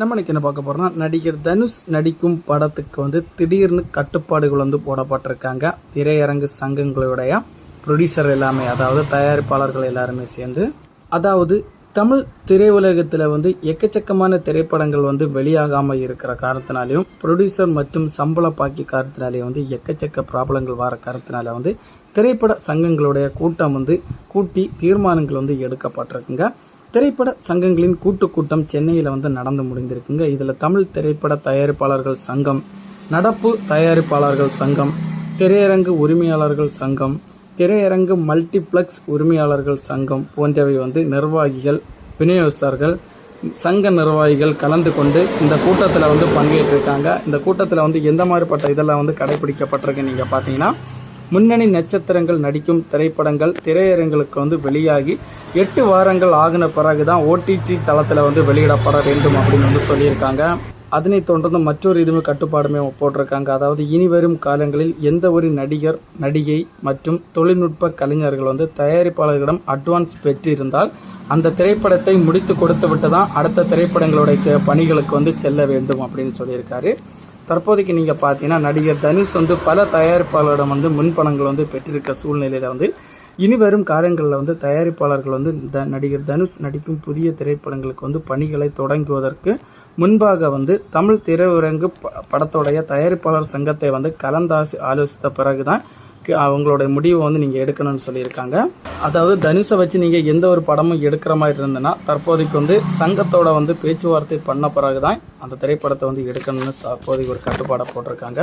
நம்ம என்ன பார்க்க போகிறோம்னா நடிகர் தனுஷ் நடிக்கும் படத்துக்கு வந்து திடீர்னு கட்டுப்பாடுகள் வந்து போடப்பட்டிருக்காங்க. திரையரங்கு சங்கங்களுடைய ப்ரொடியூசர் எல்லாமே அதாவது தயாரிப்பாளர்கள் எல்லாருமே சேர்ந்து. அதாவது தமிழ் திரையுலகத்தில் வந்து எக்கச்சக்கமான திரைப்படங்கள் வந்து வெளியாகாமல் இருக்கிற காரணத்தினாலையும் ப்ரொடியூசர் மற்றும் சம்பள பாக்கி காரணத்தினாலேயும் வந்து எக்கச்சக்க ப்ராப்ளங்கள் வர காரணத்தினால வந்து திரைப்பட சங்கங்களுடைய கூட்டம் வந்து கூட்டி தீர்மானங்கள் வந்து எடுக்கப்பட்டிருக்குங்க. திரைப்பட சங்கங்களின் கூட்டு கூட்டம் சென்னையில் வந்து நடந்து முடிந்திருக்குங்க. இதில் தமிழ் திரைப்பட தயாரிப்பாளர்கள் சங்கம் நடப்பு தயாரிப்பாளர்கள் சங்கம் திரையரங்கு உரிமையாளர்கள் சங்கம் திரையரங்கு மல்டிப்ளெக்ஸ் உரிமையாளர்கள் சங்கம் போன்றவை வந்து நிர்வாகிகள் விநியோகஸ்தர்கள் சங்க நிர்வாகிகள் கலந்து கொண்டு இந்த கூட்டத்தில் வந்து பங்கேற்றிருக்காங்க. இந்த கூட்டத்தில் வந்து எந்த மாதிரிப்பட்ட இதெல்லாம் வந்து கடைபிடிக்கப்பட்டிருக்கு நீங்கள் பார்த்தீங்கன்னா முன்னணி நட்சத்திரங்கள் நடிக்கும் திரைப்படங்கள் திரையரங்களுக்கு வந்து வெளியாகி எட்டு வாரங்கள் ஆகின பிறகு தான் ஓடிடி தளத்தில் வந்து வெளியிடப்பட வேண்டும் அப்படின்னு வந்து சொல்லியிருக்காங்க. அதனைத் தொடர்ந்து மற்றொரு இதுவுமே கட்டுப்பாடுமே போட்டிருக்காங்க. அதாவது இனி வரும் காலங்களில் எந்த ஒரு நடிகர் நடிகை மற்றும் தொழில்நுட்ப கலைஞர்கள் வந்து தயாரிப்பாளர்களிடம் அட்வான்ஸ் பெற்றிருந்தால் அந்த திரைப்படத்தை முடித்து கொடுத்து விட்டு தான் அடுத்த திரைப்படங்களுடைய பணிகளுக்கு வந்து செல்ல வேண்டும் அப்படின்னு சொல்லியிருக்காரு. தற்போதைக்கு நீங்கள் பார்த்தீங்கன்னா நடிகர் தனுஷ் வந்து பல தயாரிப்பாளரிடம் வந்து முன்பணங்கள் வந்து பெற்றிருக்க சூழ்நிலையில் வந்து இனி வரும் காலங்களில் வந்து தயாரிப்பாளர்கள் வந்து த நடிகர் தனுஷ் நடிக்கும் புதிய திரைப்படங்களுக்கு வந்து பணிகளை தொடங்குவதற்கு முன்பாக வந்து தமிழ் திரையுரங்கு ப- படத்தோடைய தயாரிப்பாளர் சங்கத்தை வந்து கலந்தாசி ஆலோசித்த பிறகு தான் அவங்களுடைய முடிவை வந்து நீங்கள் எடுக்கணும்னு சொல்லியிருக்காங்க. அதாவது தனுஷை வச்சு நீங்கள் எந்த ஒரு படமும் எடுக்கிற மாதிரி இருந்ததுன்னா தற்போதைக்கு வந்து சங்கத்தோட வந்து பேச்சுவார்த்தை பண்ண பிறகு தான் அந்த திரைப்படத்தை வந்து எடுக்கணும்னு தற்போதைக்கு ஒரு கட்டுப்பாடை போட்டிருக்காங்க.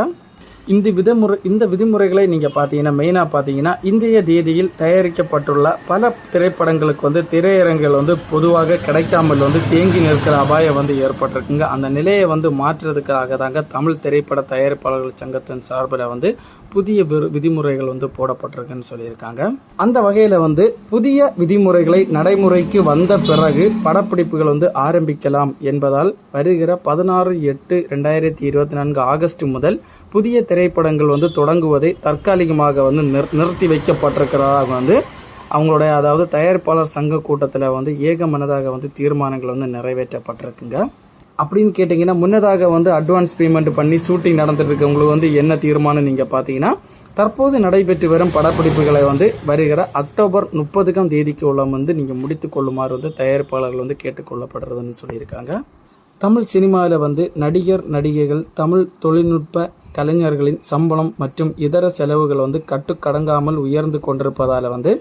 இந்த விதிமுறை இந்த விதிமுறைகளை நீங்கள் பார்த்தீங்கன்னா மெயினாக பார்த்தீங்கன்னா இந்திய தேதியில் தயாரிக்கப்பட்டுள்ள பல திரைப்படங்களுக்கு வந்து திரையரங்குகள் வந்து பொதுவாக கிடைக்காமல் வந்து தேங்கி நிற்கிற அபாயம் வந்து ஏற்பட்டிருக்குங்க. அந்த நிலையை வந்து மாற்றுறதுக்காக தாங்க தமிழ் திரைப்பட தயாரிப்பாளர்கள் சங்கத்தின் சார்பில் வந்து புதிய விரு- விதிமுறைகள் வந்து போடப்பட்டிருக்குன்னு சொல்லியிருக்காங்க. அந்த வகையில் வந்து புதிய விதிமுறைகளை நடைமுறைக்கு வந்த பிறகு படப்பிடிப்புகள் வந்து ஆரம்பிக்கலாம் என்பதால் வருகிற பதினாறு எட்டு ரெண்டாயிரத்தி இருபத்தி நான்கு ஆகஸ்ட் முதல் புதிய திரைப்படங்கள் வந்து தொடங்குவதை தற்காலிகமாக வந்து நிறு- நிறுத்தி வைக்கப்பட்டிருக்கிறதாக வந்து அவங்களுடைய அதாவது தயாரிப்பாளர் சங்க கூட்டத்தில் வந்து ஏகமனதாக வந்து தீர்மானங்கள் வந்து நிறைவேற்றப்பட்டிருக்குங்க. அப்படின்னு கேட்டிங்கன்னா முன்னதாக வந்து அட்வான்ஸ் பேமெண்ட் பண்ணி ஷூட்டிங் நடந்துட்டுருக்கவங்களுக்கு வந்து என்ன தீர்மானம் நீங்கள் பார்த்தீங்கன்னா தற்போது நடைபெற்று வரும் படப்பிடிப்புகளை வந்து வருகிற அக்டோபர் முப்பதுக்காம் தேதிக்கு உள்ள வந்து நீங்கள் முடித்து கொள்ளுமாறு வந்து தயாரிப்பாளர்கள் வந்து கேட்டுக்கொள்ளப்படுறதுன்னு சொல்லியிருக்காங்க. தமிழ் சினிமாவில் வந்து நடிகர் நடிகைகள் தமிழ் தொழில்நுட்ப கலைஞர்களின் சம்பளம் மற்றும் இதர செலவுகள் வந்து கட்டுக்கடங்காமல் உயர்ந்து கொண்டிருப்பதால் வந்து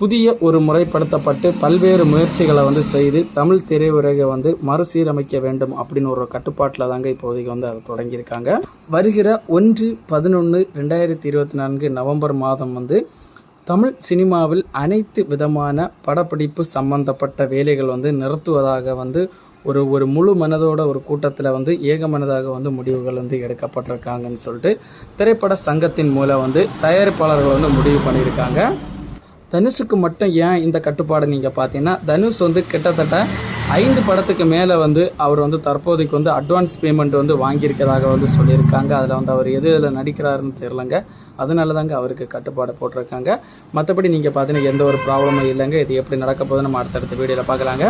புதிய ஒரு முறைப்படுத்தப்பட்டு பல்வேறு முயற்சிகளை வந்து செய்து தமிழ் திரையுலகை வந்து மறுசீரமைக்க வேண்டும் அப்படின்னு ஒரு கட்டுப்பாட்டில் தாங்க இப்போதைக்கு வந்து அதை தொடங்கியிருக்காங்க. வருகிற ஒன்று பதினொன்று ரெண்டாயிரத்தி இருபத்தி நான்கு நவம்பர் மாதம் வந்து தமிழ் சினிமாவில் அனைத்து விதமான படப்பிடிப்பு சம்பந்தப்பட்ட வேலைகள் வந்து நிறுத்துவதாக வந்து ஒரு ஒரு முழு மனதோட ஒரு கூட்டத்தில் வந்து ஏகமனதாக வந்து முடிவுகள் வந்து எடுக்கப்பட்டிருக்காங்கன்னு சொல்லிட்டு திரைப்பட சங்கத்தின் மூலம் வந்து தயாரிப்பாளர்கள் வந்து முடிவு பண்ணியிருக்காங்க. தனுஷுக்கு மட்டும் ஏன் இந்த கட்டுப்பாடு நீங்கள் பார்த்தீங்கன்னா தனுஷ் வந்து கிட்டத்தட்ட ஐந்து படத்துக்கு மேலே வந்து அவர் வந்து தற்போதைக்கு வந்து அட்வான்ஸ் பேமெண்ட் வந்து வாங்கியிருக்கிறதாக வந்து சொல்லியிருக்காங்க. அதில் வந்து அவர் எது இதில் நடிக்கிறாருன்னு தெரிலங்க அதனால தாங்க அவருக்கு கட்டுப்பாடு போட்டிருக்காங்க. மற்றபடி நீங்கள் பார்த்தீங்கன்னா எந்த ஒரு ப்ராப்ளமும் இல்லைங்க. இது எப்படி நடக்க போகுது நம்ம அடுத்தடுத்த வீடியோவில் பார்க்கலாங்க.